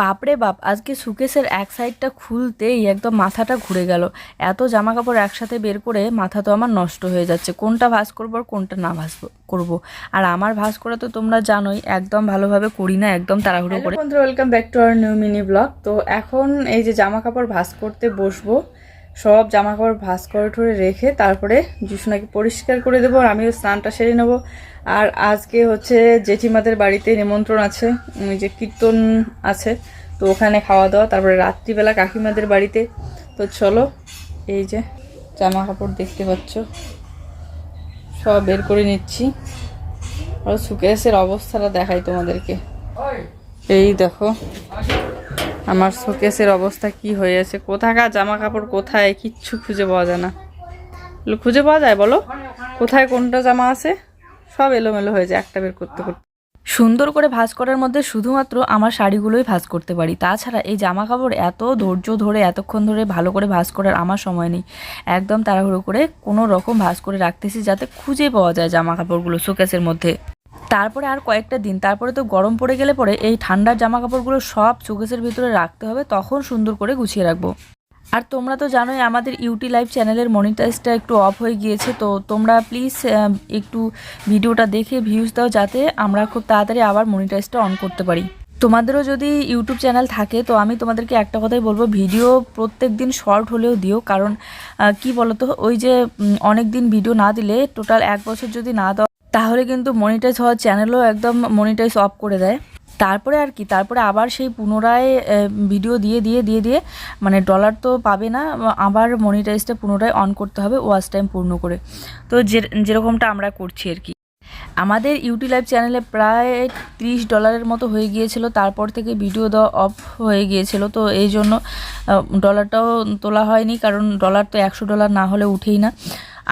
বাপরে বাপ আজকে সুকেশের এক সাইডটা খুলতেই একদম মাথাটা ঘুরে গেল। এত জামা কাপড় একসাথে বের করে মাথা তো আমার নষ্ট হয়ে যাচ্ছে কোনটা ভাস করব আর কোনটা না ভাস করব। আর আমার ভাস করা তো তোমরা জানোই একদম ভালোভাবে করি না একদম তাড়াহুড়ো করে। বন্ধুরা welcome back to our new mini blog তো এখন এই যে জামা কাপড় ভাস করতে বসবো সব জামা কাপড় ভাঁজ করে ঠরে রেখে তারপরে জুসুনাকে পরিষ্কার করে দেবো আর আমিও স্নানটা সেরে নেব। আর আজকে হচ্ছে জেঠিমাদের বাড়িতে নিমন্ত্রণ আছে যে কীর্তন আছে, তো ওখানে খাওয়া দাওয়া, তারপরে রাত্রিবেলা কাকিমাদের বাড়িতে। তো চলো, এই যে জামা কাপড় দেখতে পাচ্ছ, সব বের করে নিচ্ছি। আর সুকেসের অবস্থাটা দেখাই তোমাদেরকে। এই দেখো আমার শোকেসের অবস্থা কি হয়ে আছে কোথাকার জামা কাপড় কোথায়? কিচ্ছু খুঁজে পাওয়া যায় না। খুঁজে পাওয়া যায়, বলো? কোথায় কোনটা জামা আছে? সব এলোমেলো হয়ে যায় একটা বের করতে করতে। সুন্দর করে ভাঁজ করার মধ্যে শুধুমাত্র আমার শাড়িগুলোই ভাঁজ করতে পারি। তাছাড়া এই জামা কাপড় এত ধৈর্য ধরে, এতক্ষণ ধরে ভালো করে ভাঁজ করার আমার সময় নেই। একদম তাড়াহুড়ো করে কোনো রকম ভাঁজ করে রাখতেছি যাতে খুঁজে পাওয়া যায় জামা কাপড়গুলো শোকেসের মধ্যে। তারপরে আর কয়েকটা দিন, তারপরে তো গরম পড়ে গেলে পরে এই ঠান্ডার জামা কাপড়গুলো সব শোকেসের ভিতরে রাখতে হবে, তখন সুন্দর করে গুছিয়ে রাখব। আর তোমরা তো জানোই আমাদের ইউটি লাইভ চ্যানেলের মনিটাইজটা একটু অফ হয়ে গিয়েছে, তো তোমরা প্লিজ একটু ভিডিওটা দেখে ভিউজ দাও যাতে আমরা খুব তাড়াতাড়ি আবার মনিটাইজটা অন করতে পারি। তোমাদেরও যদি ইউটিউব চ্যানেল থাকে, তো আমি তোমাদেরকে একটা কথাই বলব, ভিডিও প্রত্যেক দিন শর্ট হলেও দিও, কারণ কি বলতো, ওই যে অনেক দিন ভিডিও না দিলে টোটাল এক বছর যদি না দাও তাহলে কিন্তু মনিটাইজ হওয়ার চ্যানেলও একদম মনিটাইজ অফ করে দেয়। তারপরে আর কি, তারপরে আবার সেই পুনরায় ভিডিও দিয়ে দিয়ে দিয়ে দিয়ে মানে ডলার তো পাবে না, আবার মনিটাইজটা পুনরায় অন করতে হবে ওয়াচ টাইম পূর্ণ করে। তো যে, যেরকমটা আমরা করছি আর কি। আমাদের ইউটি লাইভ চ্যানেলে প্রায় ত্রিশ ডলারের মতো হয়ে গিয়েছিল, তারপর থেকে ভিডিও দেওয়া অফ হয়ে গিয়েছিল, তো এই জন্য ডলারটাও তোলা হয়নি, কারণ ডলার তো একশো ডলার না হলে উঠেই না।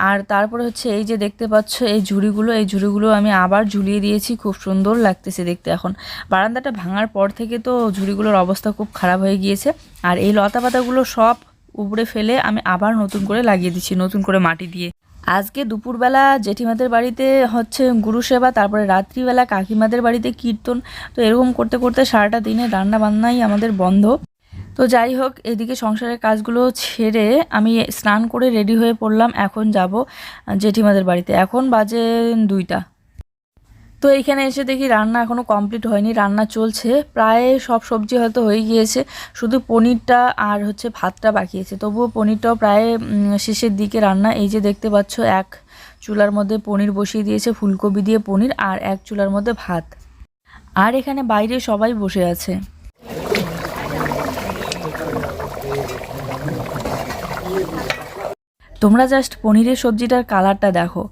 আর তারপরে হচ্ছে এই যে দেখতে পাচ্ছ এই ঝুড়িগুলো এই ঝুড়িগুলো আমি আবার ঝুলিয়ে দিয়েছি, খুব সুন্দর লাগতেছে দেখতে এখন। বারান্দাটা ভাঙার পর থেকে তো ঝুড়িগুলোর অবস্থা খুব খারাপ হয়ে গিয়েছে। আর এই লতা পাতাগুলো সব উপড়ে ফেলে আমি আবার নতুন করে লাগিয়ে দিচ্ছি, নতুন করে মাটি দিয়ে। আজকে দুপুরবেলা জেঠিমাদের বাড়িতে হচ্ছে গুরু সেবা, তারপরে রাত্রিবেলা কাকিমাদের বাড়িতে কীর্তন। তো এরকম করতে করতে সারাটা দিনে রান্না বান্নাই আমাদের বন্ধ। তো যাই হোক, এদিকে সংসারের কাজগুলো ছেড়ে আমি স্নান করে রেডি হয়ে পড়লাম, এখন যাব জেঠিমাদের বাড়িতে। এখন বাজে দুইটা। তো এইখানে এসে দেখি রান্না এখনও কমপ্লিট হয়নি, রান্না চলছে। প্রায় সব সবজি হয়তো হয়ে গিয়েছে, শুধু পনিরটা আর হচ্ছে ভাতটা বাকি আছে। তবুও পনিরটাও প্রায় শেষের দিকে রান্না। এই যে দেখতে পাচ্ছ, এক চুলার মধ্যে পনির বসিয়ে দিয়েছে, ফুলকপি দিয়ে পনির আর এক চুলার মধ্যে ভাত। আর এখানে বাইরে সবাই বসে আছে। তোমরা জাস্ট পনিরের সবজিটার কালারটা দেখো।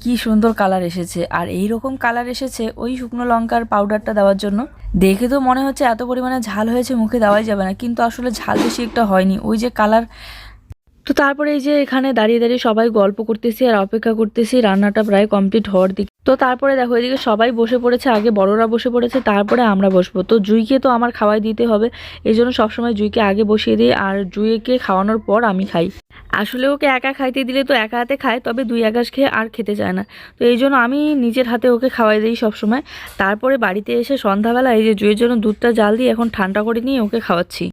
কি সুন্দর কালার এসেছে। আর এই রকম কালার এসেছে ওই শুকনো লঙ্কার পাউডারটা দেওয়ার জন্য। দেখে তো মনে হচ্ছে এত পরিমাণে ঝাল হয়েছে, মুখে দেওয়াই যাবে না। কিন্তু আসলে ঝাল বেশি একটা হয়নি। ওই যে কালার তো তারপরে এই যে এখানে দাঁড়িয়ে দাঁড়িয়ে সবাই গল্প করতেছি আর অপেক্ষা করতেছি, রান্নাটা প্রায় কমপ্লিট হওয়ার দিকে। তো তারপরে দেখো, এদিকে সবাই বসে পড়েছে, আগে বড়রা বসে পড়েছে, তারপরে আমরা বসবো। তো জুইকে তো আমার খাওয়াই দিতে হবে, এই জন্য সবসময় জুইকে আগে বসিয়ে দিই আর জুইকে খাওয়ানোর পর আমি খাই। আসলে ওকে একা খাইতে দিলে তো একা হাতে খায়, তবে দুই একাশ খেয়ে আর খেতে চায় না। তো এই জন্য আমি নিজের হাতে ওকে খাওয়াই দিই সবসময়। তারপরে বাড়িতে এসে সন্ধ্যাবেলা এই যে জুইয়ের জন্য দুধটা জাল দিয়ে এখন ঠান্ডা করে নিয়ে ওকে খাওয়াচ্ছি।